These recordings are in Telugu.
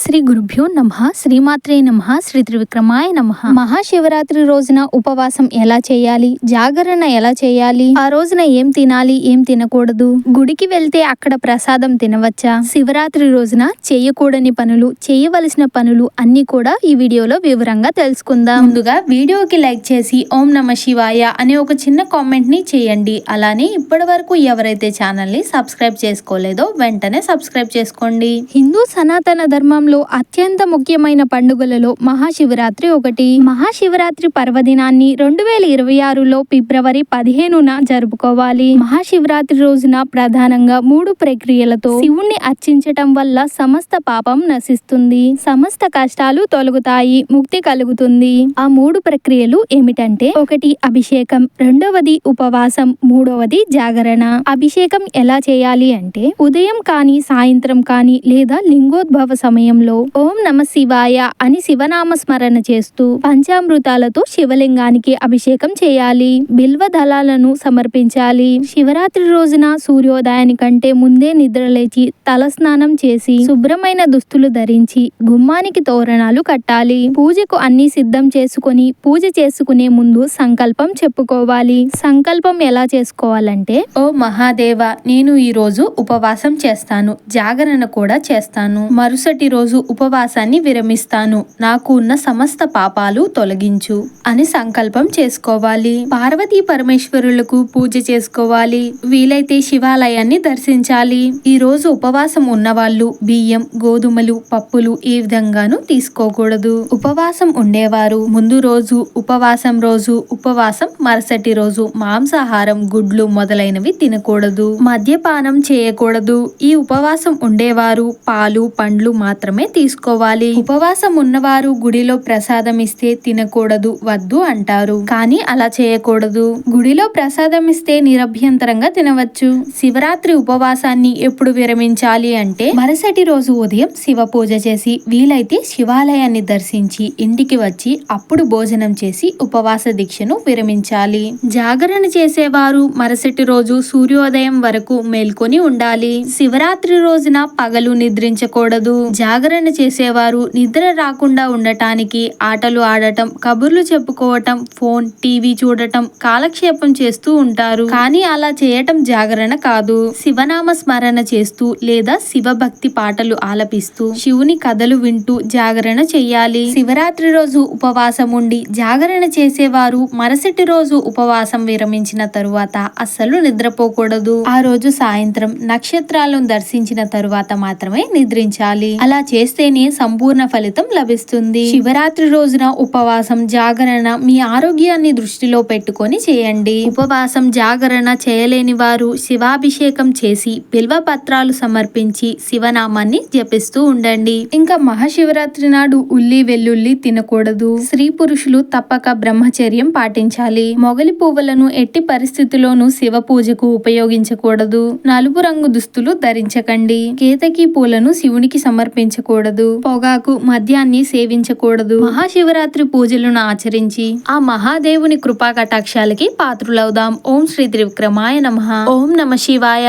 శ్రీ గురుభ్యో నమ శ్రీమాత్రే నమ శ్రీ త్రివిక్రమాయ నమ. మహాశివరాత్రి రోజున ఉపవాసం ఎలా చేయాలి? జాగరణ ఎలా చేయాలి? ఆ రోజున ఏం తినాలి? ఏం తినకూడదు? గుడికి వెళ్తే అక్కడ ప్రసాదం తినవచ్చా? శివరాత్రి రోజున చేయకూడని పనులు చేయవలసిన పనులు అన్ని కూడా ఈ వీడియోలో వివరంగా తెలుసుకుందాం. ముందుగా వీడియోకి లైక్ చేసి ఓం నమ శివాయ అనే ఒక చిన్న కామెంట్ని చేయండి. అలానే ఇప్పటి వరకు ఎవరైతే ఛానల్ని సబ్స్క్రైబ్ చేసుకోలేదో వెంటనే సబ్స్క్రైబ్ చేసుకోండి. హిందూ సనాతన ధర్మం ధర్మంలో అత్యంత ముఖ్యమైన పండుగలలో మహాశివరాత్రి ఒకటి. మహాశివరాత్రి పర్వదినాన్ని రెండు వేల ఇరవై ఆరులో ఫిబ్రవరి పదిహేనున జరుపుకోవాలి. మహాశివరాత్రి రోజున ప్రధానంగా మూడు ప్రక్రియలతో శివుణ్ణి అర్చించటం వల్ల సమస్త పాపం నశిస్తుంది. సమస్త కష్టాలు తొలగుతాయి ముక్తి కలుగుతుంది. ఆ మూడు ప్రక్రియలు ఏమిటంటే ఒకటి అభిషేకం రెండవది ఉపవాసం మూడవది జాగరణ. అభిషేకం ఎలా చేయాలి అంటే ఉదయం కానీ సాయంత్రం కానీ లేదా లింగోద్భవ సమయం సమయంలో ఓం నమ శివాయ అని శివనామ స్మరణ చేస్తూ పంచామృతాలతో శివలింగానికి అభిషేకం చేయాలి. బిల్వ దళాలను సమర్పించాలి. శివరాత్రి రోజున సూర్యోదయానికంటే ముందే నిద్రలేచి తలస్నానం చేసి శుభ్రమైన దుస్తులు ధరించి గుమ్మానికి తోరణాలు కట్టాలి. పూజకు అన్ని సిద్ధం చేసుకొని పూజ చేసుకునే ముందు సంకల్పం చెప్పుకోవాలి. సంకల్పం ఎలా చేసుకోవాలంటే ఓ మహాదేవ నేను ఈ రోజు ఉపవాసం చేస్తాను. జాగరణ కూడా చేస్తాను. మరుసటి రోజు ఉపవాసాన్ని విరమిస్తాను. నాకు ఉన్న సమస్త పాపాలు తొలగించు అని సంకల్పం చేసుకోవాలి. పార్వతీ పరమేశ్వరులకు పూజ చేసుకోవాలి. వీలైతే శివాలయాన్ని దర్శించాలి. ఈ రోజు ఉపవాసం ఉన్నవాళ్ళు బియ్యం గోధుమలు పప్పులు ఏ విధంగానూ తీసుకోకూడదు. ఉపవాసం ఉండేవారు ముందు రోజు ఉపవాసం రోజు ఉపవాసం మరుసటి రోజు మాంసాహారం గుడ్లు మొదలైనవి తినకూడదు. మద్యపానం చేయకూడదు. ఈ ఉపవాసం ఉండేవారు పాలు పండ్లు మాత్రం మాత్రమే తీసుకోవాలి. ఉపవాసం ఉన్నవారు గుడిలో ప్రసాదం ఇస్తే తినకూడదు వద్దు అంటారు. కానీ అలా చేయకూడదు. గుడిలో ప్రసాదం ఇస్తే నిరభ్యంతరంగా తినవచ్చు. శివరాత్రి ఉపవాసాన్ని ఎప్పుడు విరమించాలి అంటే మరుసటి రోజు ఉదయం శివ పూజ చేసి వీలైతే శివాలయాన్ని దర్శించి ఇంటికి వచ్చి అప్పుడు భోజనం చేసి ఉపవాస దీక్షను విరమించాలి. జాగరణ చేసేవారు మరుసటి రోజు సూర్యోదయం వరకు మేల్కొని ఉండాలి. శివరాత్రి రోజున పగలు నిద్రించకూడదు. జాగరణ జాగరణ చేసేవారు నిద్ర రాకుండా ఉండటానికి ఆటలు ఆడటం కబుర్లు చెప్పుకోవటం ఫోన్ టీవీ చూడటం కాలక్షేపం చేస్తూ ఉంటారు. కానీ అలా చేయటం జాగరణ కాదు. శివనామ స్మరణ చేస్తూ లేదా శివభక్తి పాటలు ఆలపిస్తూ శివుని కథలు వింటూ జాగరణ చెయ్యాలి. శివరాత్రి రోజు ఉపవాసం ఉండి జాగరణ చేసేవారు మరుసటి రోజు ఉపవాసం విరమించిన తరువాత అస్సలు నిద్రపోకూడదు. ఆ రోజు సాయంత్రం నక్షత్రాలను దర్శించిన తరువాత మాత్రమే నిద్రించాలి. అలా చేస్తేనే సంపూర్ణ ఫలితం లభిస్తుంది. శివరాత్రి రోజున ఉపవాసం జాగరణ మీ ఆరోగ్యాన్ని దృష్టిలో పెట్టుకొని చేయండి. ఉపవాసం జాగరణ చేయలేని వారు శివాభిషేకం చేసి బిల్వ పత్రాలు సమర్పించి శివనామాన్ని జపిస్తూ ఉండండి. ఇంకా మహాశివరాత్రి నాడు ఉల్లి వెల్లుల్లి తినకూడదు. స్త్రీ పురుషులు తప్పక బ్రహ్మచర్యం పాటించాలి. మొగలి పువ్వులను ఎట్టి పరిస్థితుల్లోనూ శివ పూజకు ఉపయోగించకూడదు. నలుపు రంగు దుస్తులు ధరించకండి. కేతకి పూలను శివునికి సమర్పించ సమర్పించకూడదు పొగాకు మద్యాన్ని సేవించకూడదు. మహాశివరాత్రి పూజలను ఆచరించి ఆ మహాదేవుని కృపా కటాక్షాలకి పాత్రులవుదాం. ఓం శ్రీ త్రివిక్రమాయ నమ. ఓం నమ శివాయ.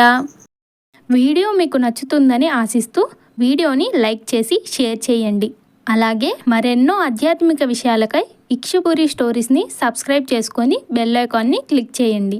వీడియో మీకు నచ్చుతుందని ఆశిస్తూ వీడియోని లైక్ చేసి షేర్ చేయండి. అలాగే మరెన్నో ఆధ్యాత్మిక విషయాలకై ఇక్షుపురి స్టోరీస్ని సబ్స్క్రైబ్ చేసుకొని బెల్ ఐకాన్ని క్లిక్ చేయండి.